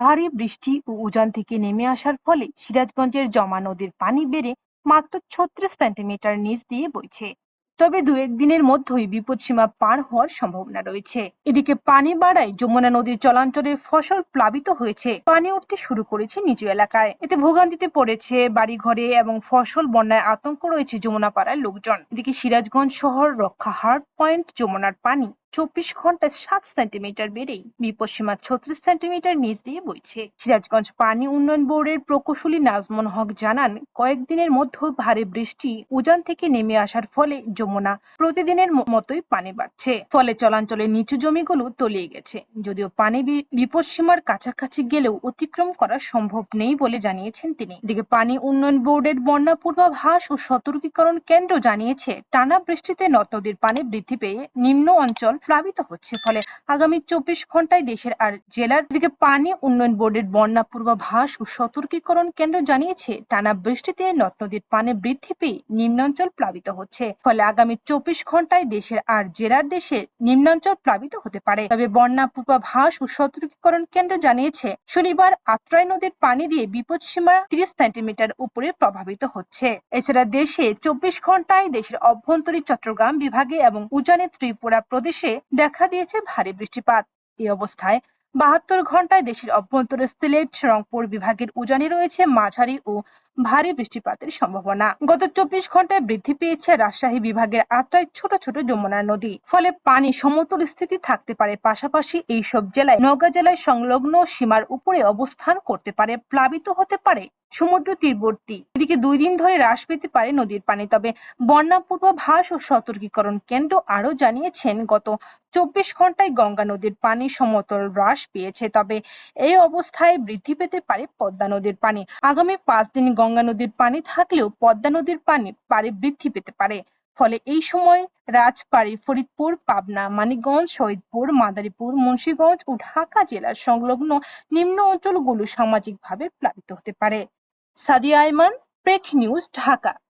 ভারী বৃষ্টি ও উজান থেকে নেমে আসার ফলে সিরাজগঞ্জের জমা নদীর পানি বেড়ে মাত্র ছত্রিশ সেন্টিমিটার নিচ দিয়ে বইছে। তবে দু একদিনের মধ্যেই বিপদসীমা পার হওয়ার সম্ভাবনা রয়েছে। এদিকে পানি বাড়ায় যমুনা নদীর জলাঞ্চলের ফসল প্লাবিত হয়েছে। পানি উঠতে শুরু করেছে নিচু এলাকায়। এতে ভোগান্তিতে পড়েছে বাড়িঘরে এবং ফসল বন্যায় আতঙ্ক রয়েছে যমুনা পাড়ার লোকজন। এদিকে সিরাজগঞ্জ শহর রক্ষাহাট পয়েন্ট যমুনার পানি চব্বিশ ঘন্টায় সাত সেন্টিমিটার বেড়েই বিপদসীমা ছত্রিশ সেন্টিমিটার নিচ দিয়ে বইছে। সিরাজগঞ্জ পানি উন্নয়ন বোর্ডের প্রকৌশলী নাজমন হক জানান, কয়েকদিনের মধ্যে ভারী বৃষ্টি উজান থেকে নেমে আসার ফলে যমুনা প্রতিদিনের মতোই পানি বাড়ছে। ফলে চলাঞ্চলের নিচু জমিগুলো তলিয়ে গেছে। যদিও পানি বিপদসীমার কাছাকাছি গেলেও অতিক্রম করা সম্ভব নেই বলে জানিয়েছেন তিনি। এদিকে পানি উন্নয়ন বোর্ডের বন্যা পূর্বাভাস ও সতর্কীকরণ কেন্দ্র জানিয়েছে, টানা বৃষ্টিতে নদ নদীর পানি বৃদ্ধি পেয়ে নিম্ন অঞ্চল প্লাবিত হচ্ছে। ফলে আগামী চব্বিশ ঘন্টায় দেশের আর জেলার দিকে পানি উন্নয়ন বোর্ডের বন্যা পূর্বাভাস ও সতর্কীকরণ কেন্দ্র জানিয়েছে। টানা বৃষ্টিতে নদ নদীর পানি বৃদ্ধি পেয়ে নিম্নাঞ্চল প্লাবিত হচ্ছে। ফলে আগামী চব্বিশ ঘন্টায় দেশের আর জেলার দেশে নিম্নাঞ্চল প্লাবিত হতে পারে। তবে বন্যা পূর্বাভাস ও সতর্কীকরণ কেন্দ্র জানিয়েছে, শনিবার আত্রাই নদীর পানি দিয়ে বিপদ বিপদসীমা তিরিশ সেন্টিমিটার উপরে প্রভাবিত হচ্ছে। এছাড়া দেশে চব্বিশ ঘন্টায় দেশের অভ্যন্তরীণ চট্টগ্রাম বিভাগে এবং উজানে ত্রিপুরা প্রদেশে দেখা দিয়েছে ভারী বৃষ্টিপাত। এই অবস্থায় বাহাত্তর ঘন্টায় দেশের অভ্যন্তরে সিলেট রংপুর বিভাগের উজানে রয়েছে মাঝারি ও ভারী বৃষ্টিপাতের সম্ভাবনা। গত চব্বিশ ঘন্টায় বৃদ্ধি পেয়েছে রাজশাহী বিভাগের আত্রায় ছোট ছোট যমুনা নদী। ফলে পানি সমতল স্থিতি থাকতে পারে। পাশাপাশি এইসব জেলায় নওগাঁ জেলায় সংলগ্ন সীমার উপরে অবস্থান করতে পারে, প্লাবিত হতে পারে সমুদ্র তীরবর্তী। এদিকে দুই দিন ধরে হ্রাস পেতে পারে নদীর পানি। তবে বন্যা পূর্বাভাস ও সতর্কীকরণ কেন্দ্র আরও জানিয়েছেন, গত চব্বিশ ঘন্টায় গঙ্গা নদীর পানি সমতল হ্রাস পেয়েছে। তবে এই অবস্থায় বৃদ্ধি পেতে পারে পদ্মা নদীর পানি। আগামী পাঁচ দিন গঙ্গা নদীর পানি থাকলেও পদ্মা নদীর পানি পারে বৃদ্ধি পেতে পারে। ফলে এই সময় রাজপাড়ি ফরিদপুর, পাবনা, মানিকগঞ্জ শহীদপুর মাদারীপুর, মুন্সীগঞ্জ ও ঢাকা জেলার সংলগ্ন নিম্ন অঞ্চলগুলো সামাজিকভাবে প্লাবিত হতে পারে। সাদিয়া আইমান প্রেক নিউজ, ঢাকা।